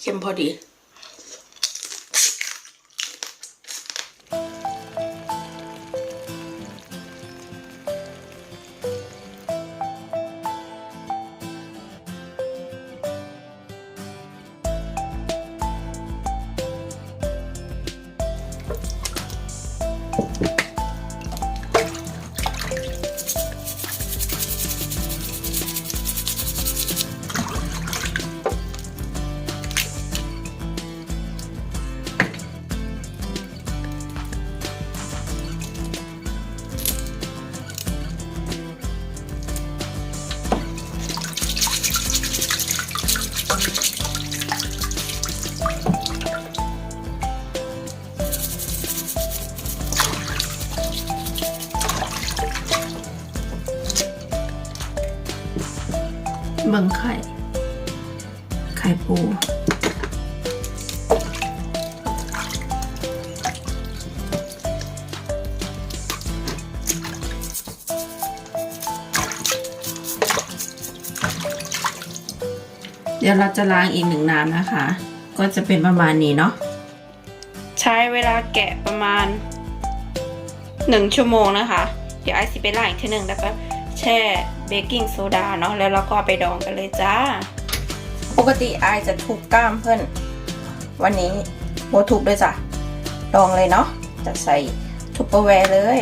เค็มพอดี เดี๋ยวเราจะล้างอีกหนึ่งน้ำนะคะ ก็จะเป็นประมาณนี้เนาะ ใช้เวลาแกะประมาณหนึ่งชั่วโมงนะคะ เดี๋ยวไอซิไปล้างอีกทีหนึ่งแล้วก็แช่เบกกิ้งโซดาเนาะ แล้วเราก็เอาไปดองกันเลยจ้า ปกติไอจะทุบกล้ามเพื่อน วันนี้โบทุบด้วยจ้ะ ดองเลยเนาะ จะใส่ทุปเปอร์แวร์เลย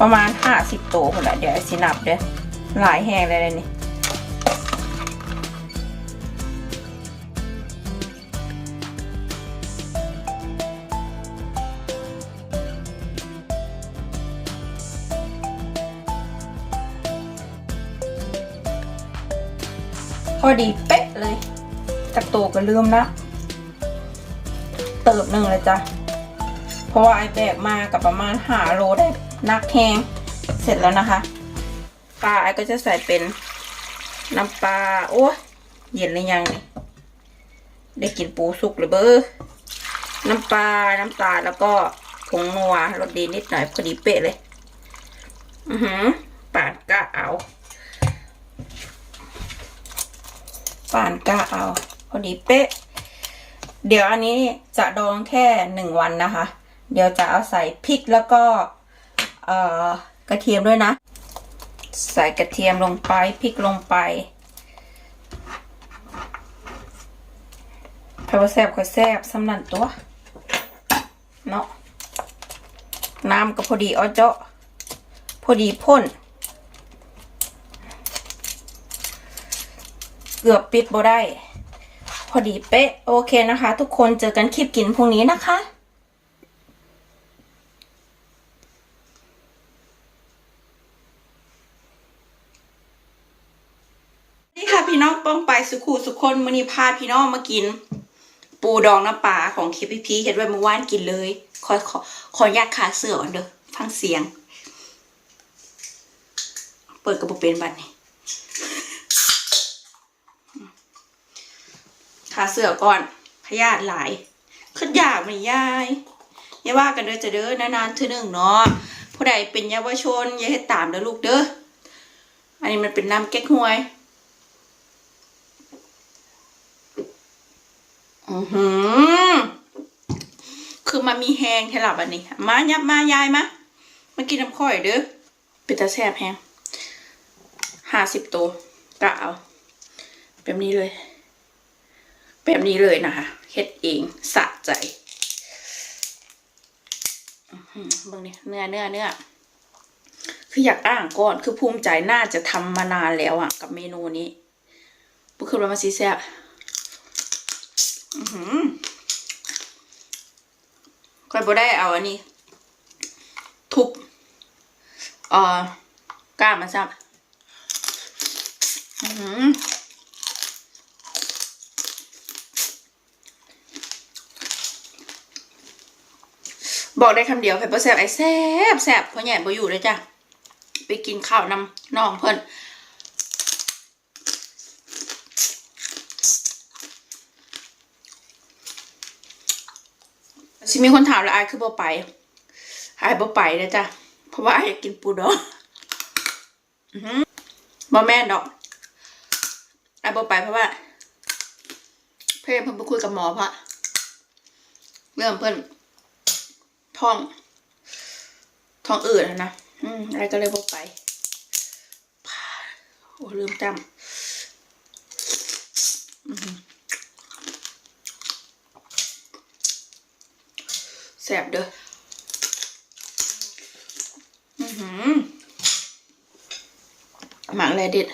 ประมาณ 50ตัวคนละเดี๋ยวไอซินับเด้อหลายแห้งเลยเลยนี่ อดีเป๊ะเลย จากตัวก็ลืมนะเติบหนึ่งเลยจ้ะ เพราะว่าไอแบกมากับประมาณหาโลได้นักแหงเสร็จแล้วนะคะ ปลาไอก็จะใส่เป็นน้ำปลาโอ้ยเย็นหรือยังนี่ได้กินปูสุกหรือเบอร์น้ำปลา น้ำตาลแล้วก็ผงนัวรสดีนิดหน่อยพอดีเป๊ะเลย อือหือปาดกะเอา ปานกะเอาพอดีเป๊ะ เดี๋ยวอันนี้จะดองแค่หนึ่งวันนะคะ เดี๋ยวจะเอาใส่พริกแล้วก็เอ่อกระเทียมด้วยนะ ใส่กระเทียมลงไปพริกลงไปไผ่ว่าแซ่บก็แซ่บสำนันตัว เนาะน้ำก็พอดีอ้อเจาะพอดีพ่น เกือบปิดบ่ได้ พอดีเป๊ะ โอเคนะคะ ทุกคนเจอกันคลิปกินพรุ่งนี้นะคะนี่ค่ะพี่น้องป้องไปสุขูสุคนมือนีพาพี่น้องมากิน ปูดองน้ำปลาของคิปพีเห็นไว้เมื่อวานกินเลยขอขอขออนุญาตขาเสือก่อนเด้อฟังเสียง เปิดกระปุกเป็นบัตรนี่ ขาเสือก่อนพยาธิหลายขึ้นยากไหมยายอย่าว่ากันเด้อจะเด้อนานๆเธอหนึ่งเนาะผู้ใดเป็นเยาวชนอย่าให้ตามเด้อลูกเด้ออันนี้มันเป็นน้ำเก๊กฮวยอือหือคือมันมีแหงแทลับอันนี้ มายับมายายมามากินน้ำข้อยเด้อเป็นตาแซ่บแฮงห้าสิบตัวกะเอาแบบนี้เลย แบบนี้เลยนะคะเฮ็ดเองสะใจอื้อหือเบิ่งนี่เนื้อเนื้อเนื้อคืออยากอ้างก่อนคือภูมิใจน่าจะทำมานานแล้วอะกับเมนูนี้บุคือว่ามาซีแซ่บค่อยบ่ได้เอาอันนี้ ทุบเอ่อกล้ามาซับอือหือ บอกได้คำเดียวไผ่เปอร์แซบไอ้แซบแซบเพราะใหญ่บ่อยู่เลยจ้ะไปกินข้าวนำน้องเพิ่นสิมีคนถามแล้วอายคือบ่ไปอายบ่ไปเลยจ้ะเพราะว่าอายอยากกินปูดองบ่แม่นดอกอไอ้บอกไปเพราะว่า เพื่อนเพิ่นไปคุยกับหมอเพราะเรื่องเพิ่น ท้อง ท้องอืดนะอืมอะไรก็เลยบอกไปโอ้ลืมจำอื้อหือแสบเด้ออือหือหมักอะไรเด็ด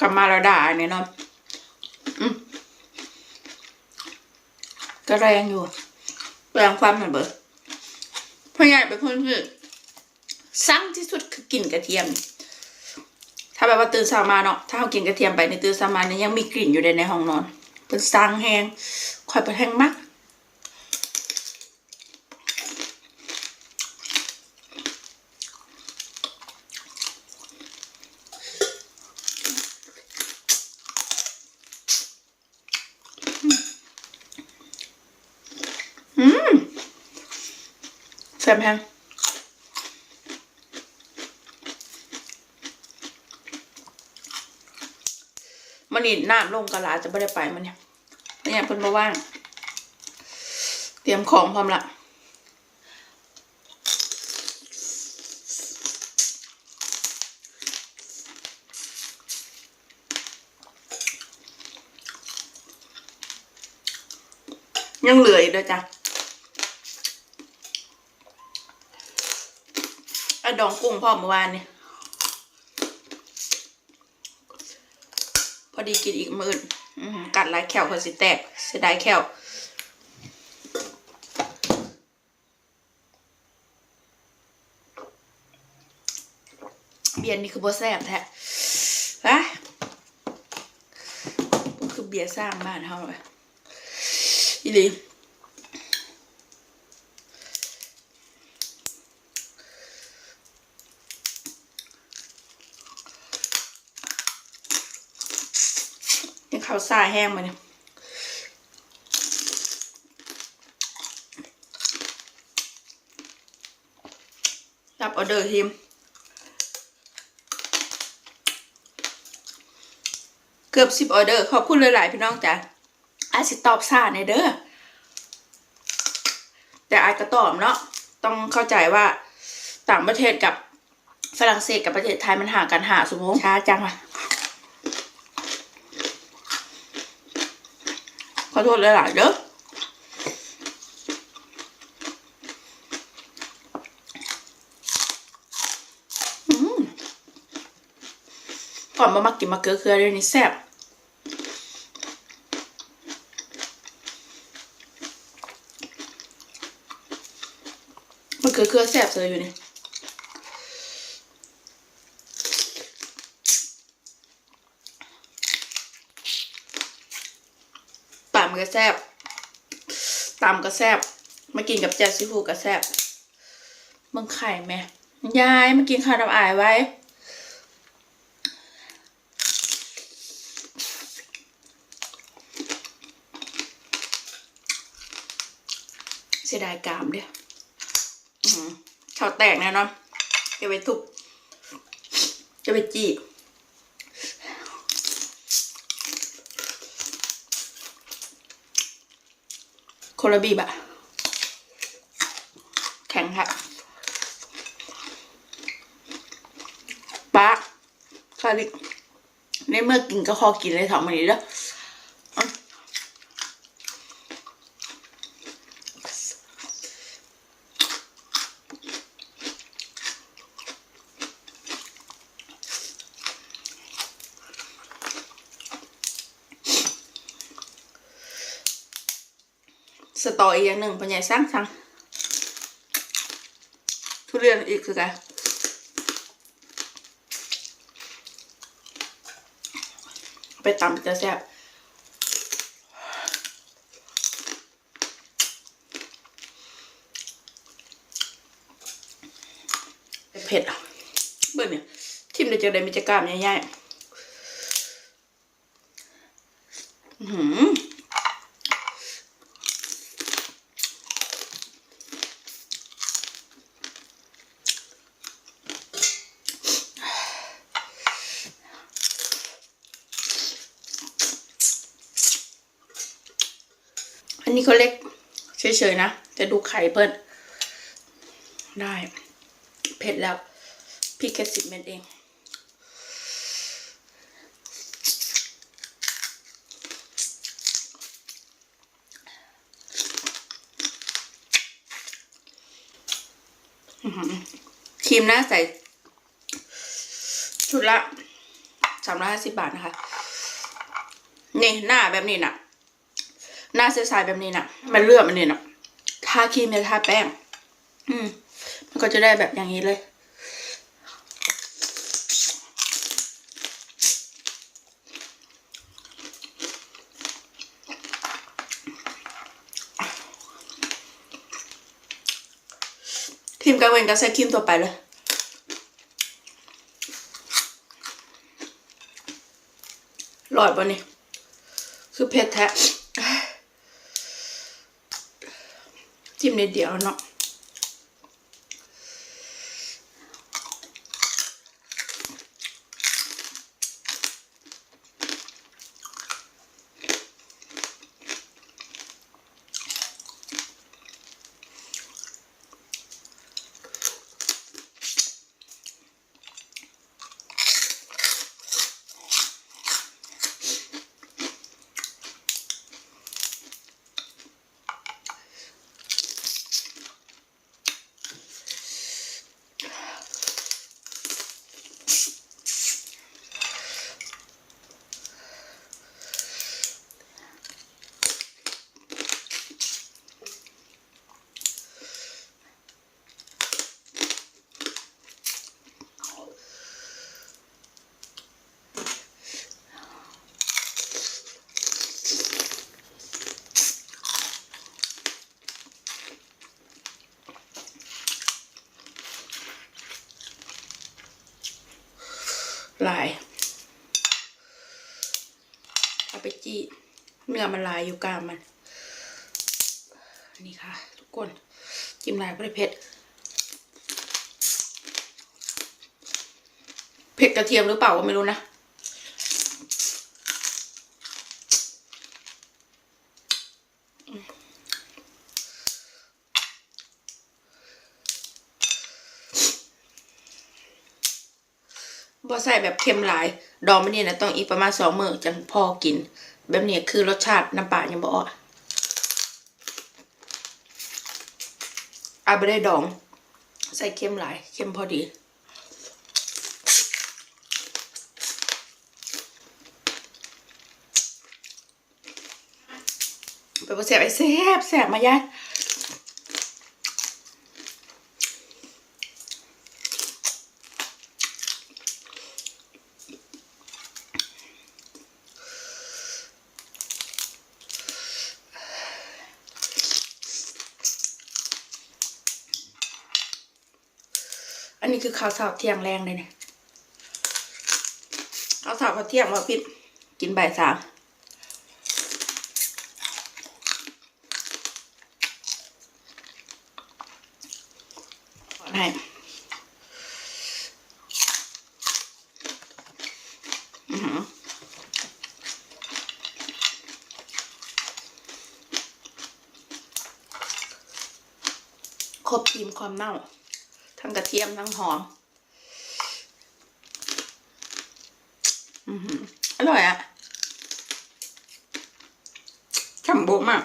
กลับมาแล้วด่าเนี่ยเนาะอืม ก็แรงอยู่แรงความหน่อยเบิร์พ่อใหญ่เป็นคนที่สั่งที่สุดคือกลิ่นกระเทียม ถ้าแบบว่าตื่นเช้ามาเนาะถ้าเขากินกระเทียมไปในตื่นเช้ามาเนี่ยยังมีกลิ่นอยู่ในในห้องนอนเป็นสั่งแห้งคอยเปแห้งมาก อืม แซ่บแฮงมันนี่น้ำลงกะลาจะไม่ได้ไปมันเนี่ยเนี่ยเพิ่นมาว่าง เตรียมของพร้อมละยังเหลืออีกด้วยจ้ะ อะดองกุ้งพ่อเมื่อวานเนี่ยพอดีกินอีกมื้อกัดลายแขวเขาสิแตกเสียดายแขวเบียร์นี่คือบ่แซ่บแท้ฮะคือเบียร์สร้างบ้านเฮาเลยอีลี ยังข้าวซ่าแห้งมาเนี่ยรับออเดอร์ทีมเกือบสิบออเดอร์ขอบคุณหลายๆพี่น้องจ้ะอาจสิตอบซ่าในเด้อแต่อาจก็ตอบเนาะต้องเข้าใจว่าต่างประเทศกับฝรั่งเศสกับประเทศไทยมันห่างกันหาสมมติช้าจังอะ ขอโทษหลายๆเด้ออืมก่อนมามากินมะเขือเคือเดี๋ยวนี้แซ่บมะเขือเคือแซ่บเลยอยู่นี่ ตามก็แซบตามก็แซบมากินกับแจ่วซีฟู้ดก็แซบมึงไข่ไหมยายมากินข้าวน้ำอายไว้เสียดายกามเด้ออืมข้าวแตกแน่นอนจะไปทุบจะไปจีบ คนละบีบอะแข็งค่ะปะคาริในเมื่อกินก็คอกินเลยถามมานี้เด้อ ตออีกอย่างหนึ่งปัญญาสร้างสังทุเรียนอีกคือกันไปตำจะแซ่บเผ็ดอะเบิ่งเนี่ยทิมเดี๋ยวจะได้มีจะกล้ามใหญ่ๆหือ อ อันนี้ก็เล็กเฉยๆนะจะดูไข่เพิ่นได้ เผ็ดแล้วพริกแค่สิบเม็ดเองครีมหน้าใส่ชุดละสามร้อยห้าสิบบาทนะคะ นี่หน้าแบบนี้น่ะ หน้าใสๆแบบนี้น่ะมันเลือดมันเนี่น่ะทาครีมเนี่ยทาแป้ง อืม มันก็จะได้แบบอย่างนี้เลย ครีมกระเวนก็ใส่ครีมตัวไปเลยอร่อยปะนี่คือเผ็ดแท้ จิ้มนิดเดียวเนาะ ลาย เอาไปจี้เนื้อมันลายอยู่กลางมัน นี่ค่ะ ทุกคนจิ้มลายไม่ได้เผ็ดเผ็ดกระเทียมหรือเปล่าก็ไม่รู้นะ ใส่แบบเค็มหลาย ดองมันนี่นะต้องอีกประมาณสองมื้อจังพอกิน แบบนี้คือรสชาติน้ำปลายังบ่ออกอาไปได้ดอง ใส่เค็มหลาย เค็มพอดีไปบ่แสบไอ้แสบแสบมายาย อันนี้คือข้าวเช้าเที่ยงแรงเลยเนี่ยข้าวเช้าข้าเที่ยงว่าพี่กินบ่ายสามให้อือหือครบทีมความเน่า เทียมทั้งหอม อืออร่อยอะฉ่ำโบมาก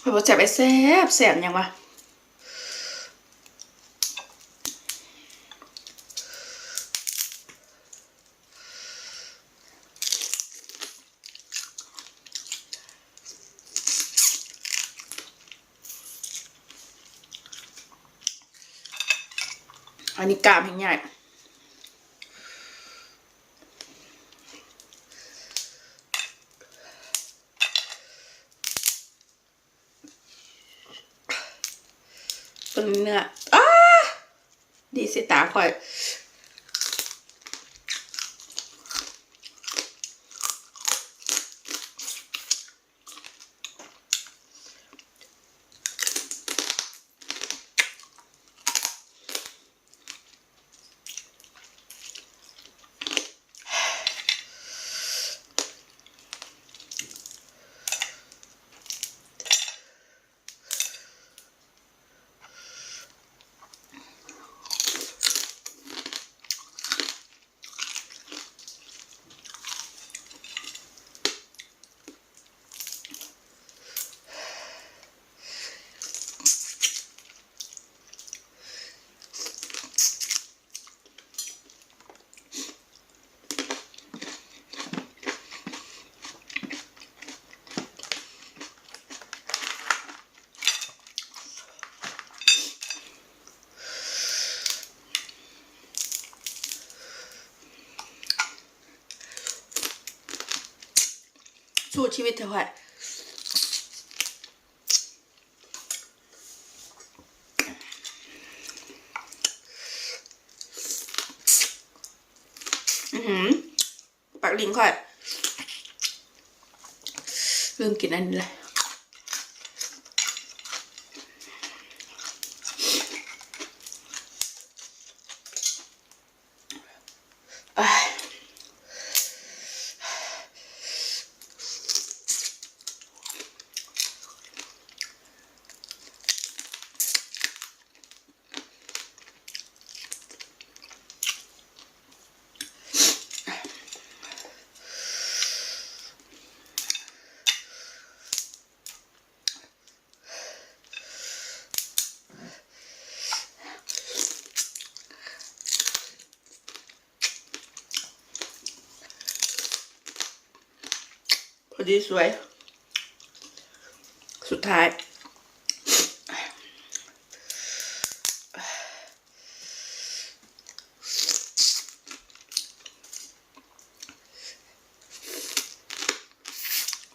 เฮ้ยบอกแสบไอ้แสบแสบยังวะ อันนี้กล้ามให้ใหญ่ เป็นเนื้ออ้าดีสิตาคอย สู้ชีวิตเถอะค่อือหือปากลิงค่อยลืมกินอันนี้เลยอ่ อดีสวย สุดท้าย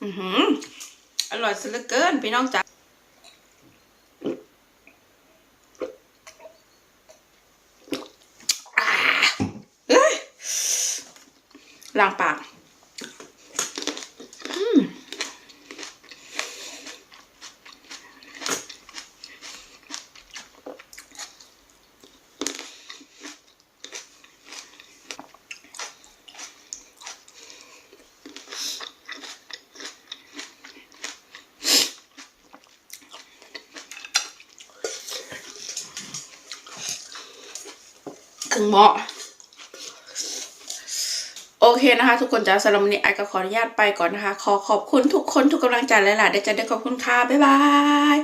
อือหืออร่อยซะเหลือเกินพี่น้องจ๋าอ่าเอ้ยล้างปาก เหมาะ โอเคนะคะ ทุกคนจ้าสำหรับวันนี้ไอก็ขออนุญาตไปก่อนนะคะ ขอขอบคุณทุกคนทุกกำลังใจหลายๆเดี๋ยวจะได้ขอบคุณค่ะ บ๊ายบาย